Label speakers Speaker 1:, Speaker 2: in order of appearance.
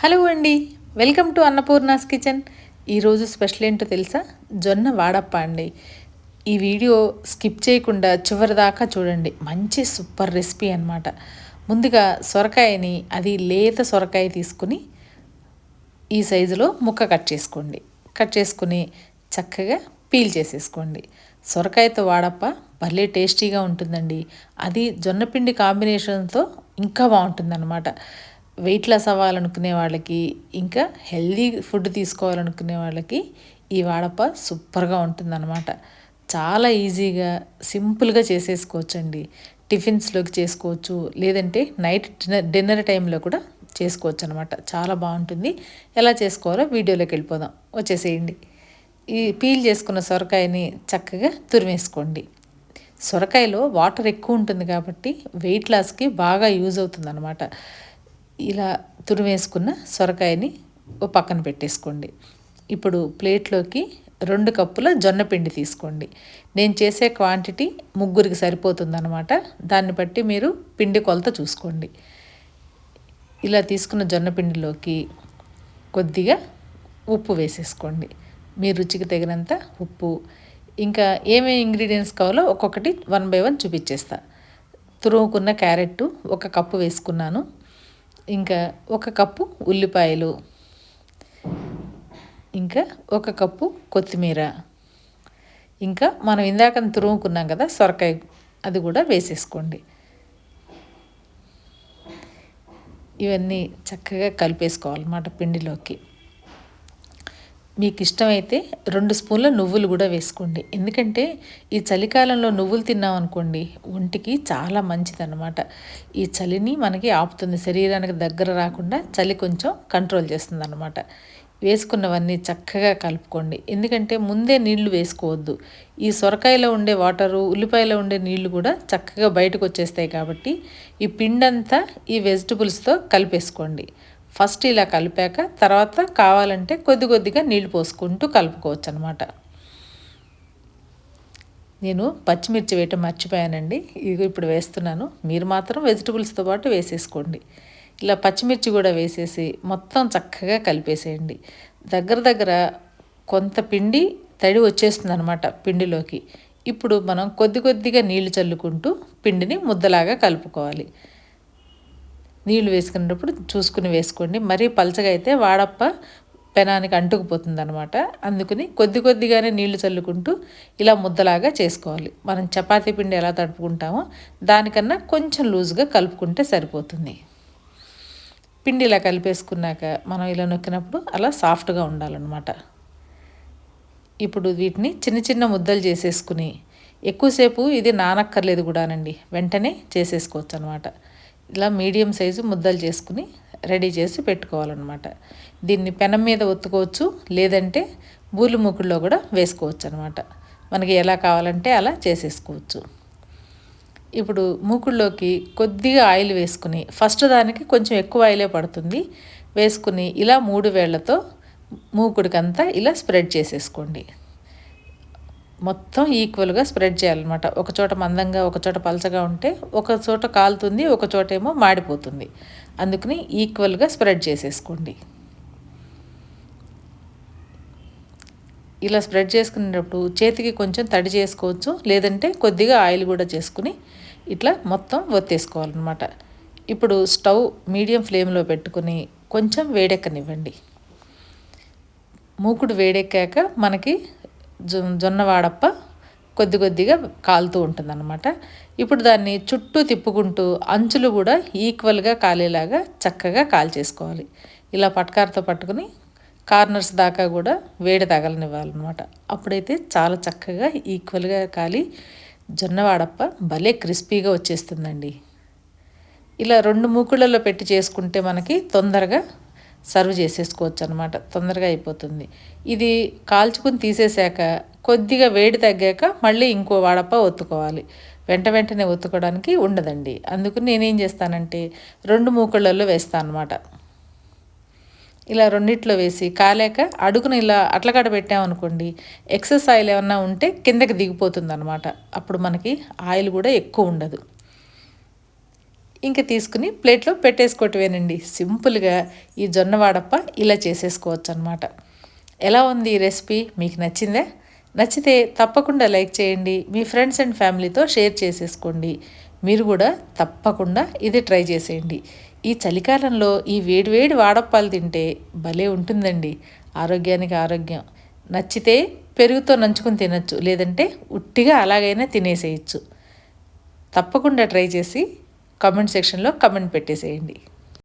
Speaker 1: Hello అండి welcome to Annapurna's kitchen. ఈరోజు special ఏంటో తెలుసా? జొన్న వాడప్ప అండి. ఈ వీడియో స్కిప్ చేయకుండా చివరి దాకా చూడండి. మంచి సూపర్ రెసిపీ అనమాట ముందుగా సొరకాయని అది లేత సొరకాయ తీసుకుని ఈ సైజులో ముక్క కట్ చేసుకోండి. కట్ చేసుకుని చక్కగా పీల్ చేసేసుకోండి. సొరకాయతో వాడప్ప భలే టేస్టీగా ఉంటుందండి. అది జొన్నపిండి కాంబినేషన్తో ఇంకా బాగుంటుందన్నమాట. వెయిట్ లాస్ అవ్వాలనుకునే వాళ్ళకి ఇంకా హెల్దీ ఫుడ్ తీసుకోవాలనుకునే వాళ్ళకి ఈ వాడప సూపర్గా ఉంటుందన్నమాట. చాలా ఈజీగా సింపుల్గా చేసేసుకోవచ్చండి. టిఫిన్స్లోకి చేసుకోవచ్చు లేదంటే నైట్ డిన్నర్ డిన్నర్ టైంలో కూడా చేసుకోవచ్చు అనమాట చాలా బాగుంటుంది. ఎలా చేసుకోవాలో వీడియోలోకి వెళ్ళిపోదాం. వచ్చేసేయండి. ఈ పీల్ చేసుకున్న సొరకాయని చక్కగా తురిమేసుకోండి. సొరకాయలో వాటర్ ఎక్కువ ఉంటుంది కాబట్టి వెయిట్ లాస్కి బాగా యూజ్ అవుతుంది అనమాట ఇలా తురివేసుకున్న సొరకాయని ఓ పక్కన పెట్టేసుకోండి. ఇప్పుడు ప్లేట్లోకి రెండు కప్పుల జొన్న పిండి తీసుకోండి. నేను చేసే క్వాంటిటీ ముగ్గురికి సరిపోతుందన్నమాట. దాన్ని బట్టి మీరు పిండి కొలత చూసుకోండి. ఇలా తీసుకున్న జొన్న పిండిలోకి కొద్దిగా ఉప్పు వేసేసుకోండి. మీ రుచికి తగినంత ఉప్పు. ఇంకా ఏమేమి ఇంగ్రీడియంట్స్ కావాలో ఒక్కొక్కటి వన్ బై వన్ చూపించేస్తా. తురుముకున్న క్యారెట్ ఒక కప్పు వేసుకున్నాను. ఇంకా ఒక కప్పు ఉల్లిపాయలు. ఇంకా ఒక కప్పు కొత్తిమీర. ఇంకా మనం ఇందాక తురుముకున్నాం కదా సొరకాయ అది కూడా వేసేసుకోండి. ఇవన్నీ చక్కగా కలిపేసుకోవాలన్నమాట పిండిలోకి. మీకు ఇష్టమైతే రెండు స్పూన్ల నువ్వులు కూడా వేసుకోండి. ఎందుకంటే ఈ చలికాలంలో నువ్వులు తిన్నాం అనుకోండి ఒంటికి చాలా మంచిదన్నమాట. ఈ చలిని మనకి ఆపుతుంది. శరీరానికి దగ్గర రాకుండా చలి కొంచెం కంట్రోల్ చేస్తుంది అనమాట వేసుకున్నవన్నీ చక్కగా కలుపుకోండి. ఎందుకంటే ముందే నీళ్ళు వేసుకోవద్దు. ఈ సొరకాయలో ఉండే వాటరు ఉల్లిపాయలో ఉండే నీళ్ళు కూడా చక్కగా బయటకు వచ్చేస్తాయి కాబట్టి ఈ పిండంతా ఈ వెజిటబుల్స్తో కలిపేసుకోండి. ఫస్ట్ ఇలా కలిపాక తర్వాత కావాలంటే కొద్ది కొద్దిగా నీళ్ళు పోసుకుంటూ కలుపుకోవచ్చు అనమాట నేను పచ్చిమిర్చి వేయటం మర్చిపోయానండి. ఇది ఇప్పుడు వేస్తున్నాను. మీరు మాత్రం వెజిటబుల్స్తో పాటు వేసేసుకోండి. ఇలా పచ్చిమిర్చి కూడా వేసేసి మొత్తం చక్కగా కలిపేసేయండి. దగ్గర దగ్గర కొంత పిండి తడి వచ్చేస్తుంది అనమాట పిండిలోకి. ఇప్పుడు మనం కొద్ది కొద్దిగా నీళ్ళు చల్లుకుంటూ పిండిని ముద్దలాగా కలుపుకోవాలి. నీళ్ళు వేసుకునేటప్పుడు చూసుకుని వేసుకోండి. మరీ పలచగా అయితే వాడప్ప పెనానికి అంటుకుపోతుంది అనమాట అందుకని కొద్ది కొద్దిగానే నీళ్ళు చల్లుకుంటూ ఇలా ముద్దలాగా చేసుకోవాలి. మనం చపాతీ పిండి ఎలా తడుపుకుంటామో దానికన్నా కొంచెం లూజ్గా కలుపుకుంటే సరిపోతుంది. పిండి ఇలా కలిపేసుకున్నాక మనం ఇలా నొక్కినప్పుడు అలా సాఫ్ట్గా ఉండాలన్నమాట. ఇప్పుడు వీటిని చిన్న చిన్న ముద్దలు చేసేసుకుని ఎక్కువసేపు ఇది నానక్కర్లేదు కూడానండి. వెంటనే చేసేసుకోవచ్చు అనమాట ఇలా మీడియం సైజు ముద్దలు చేసుకుని రెడీ చేసి పెట్టుకోవాలన్నమాట. దీన్ని పెనం మీద ఒత్తుకోవచ్చు లేదంటే బూలు మూకుల్లో కూడా వేసుకోవచ్చు అనమాట మనకి ఎలా కావాలంటే అలా చేసేసుకోవచ్చు. ఇప్పుడు మూకుళ్ళోకి కొద్దిగా ఆయిల్ వేసుకుని ఫస్ట్ దానికి కొంచెం ఎక్కువ ఆయిలే పడుతుంది. వేసుకుని ఇలా మూడు వేళ్ళతో మూకుడికంతా ఇలా స్ప్రెడ్ చేసేసుకోండి. మొత్తం ఈక్వల్గా స్ప్రెడ్ చేయాలన్నమాట. ఒక చోట మందంగా ఒక చోట పలచగా ఉంటే ఒక చోట కాలుతుంది ఒక చోట ఏమో మాడిపోతుంది. అందుకని ఈక్వల్గా స్ప్రెడ్ చేసేసుకోండి. ఇలా స్ప్రెడ్ చేసుకునేటప్పుడు చేతికి కొంచెం తడి చేసుకోవచ్చు లేదంటే కొద్దిగా ఆయిల్ కూడా చేసుకుని ఇట్లా మొత్తం ఒత్తేసుకోవాలన్నమాట. ఇప్పుడు స్టవ్ మీడియం ఫ్లేమ్లో పెట్టుకుని కొంచెం వేడెక్కనివ్వండి. మూకుడు వేడెక్కాక మనకి జొ జొన్న వాడప్ప కొద్ది కొద్దిగా కాలుతూ ఉంటుందన్నమాట. ఇప్పుడు దాన్ని చుట్టూ తిప్పుకుంటూ అంచులు కూడా ఈక్వల్గా కాలేలాగా చక్కగా కాల్చేసుకోవాలి ఇలా పట్కారతో పట్టుకుని కార్నర్స్ దాకా కూడా వేడి తగలనివ్వాలన్నమాట. అప్పుడైతే చాలా చక్కగా ఈక్వల్గా కాలి జొన్న వాడప్ప భలే క్రిస్పీగా వచ్చేస్తుందండి. ఇలా రెండు మూకుళ్ళలో పెట్టి చేసుకుంటే మనకి తొందరగా సర్వ్ చేసేసుకోవచ్చు అనమాట తొందరగా అయిపోతుంది. ఇది కాల్చుకుని తీసేసాక కొద్దిగా వేడి తగ్గాక మళ్ళీ ఇంకో వాడప్ప ఒత్తుకోవాలి. వెంట వెంటనే ఒత్తుకోవడానికి ఉండదండి. అందుకు నేనేం చేస్తానంటే రెండు మూకళ్ళల్లో వేస్తాను అనమాట ఇలా రెండిట్లో వేసి కాలేక అడుగును ఇలా అట్లకాడ పెట్టామనుకోండి ఎక్సెస్ ఆయిల్ ఏమన్నా ఉంటే కిందకి దిగిపోతుంది అనమాట అప్పుడు మనకి ఆయిల్ కూడా ఎక్కువ ఉండదు. ఇంక తీసుకుని ప్లేట్లో పెట్టేసుకోవటమేనండి. సింపుల్గా ఈ జొన్న వాడప్ప ఇలా చేసేసుకోవచ్చు అనమాట ఎలా ఉంది ఈ రెసిపీ? మీకు నచ్చిందా? నచ్చితే తప్పకుండా లైక్ చేయండి. మీ ఫ్రెండ్స్ అండ్ ఫ్యామిలీతో షేర్ చేసేసుకోండి. మీరు కూడా తప్పకుండా ఇది ట్రై చేసేయండి. ఈ చలికాలంలో ఈ వేడివేడి వాడప్పాలు తింటే భలే ఉంటుందండి. ఆరోగ్యానికి ఆరోగ్యం. నచ్చితే పెరుగుతో నంచుకుని తినచ్చు. లేదంటే ఉట్టిగా అలాగైనా తినేసేయచ్చు. తప్పకుండా ట్రై చేసి కామెంట్ సెక్షన్లో కమెంట్ పెట్టేసేయండి.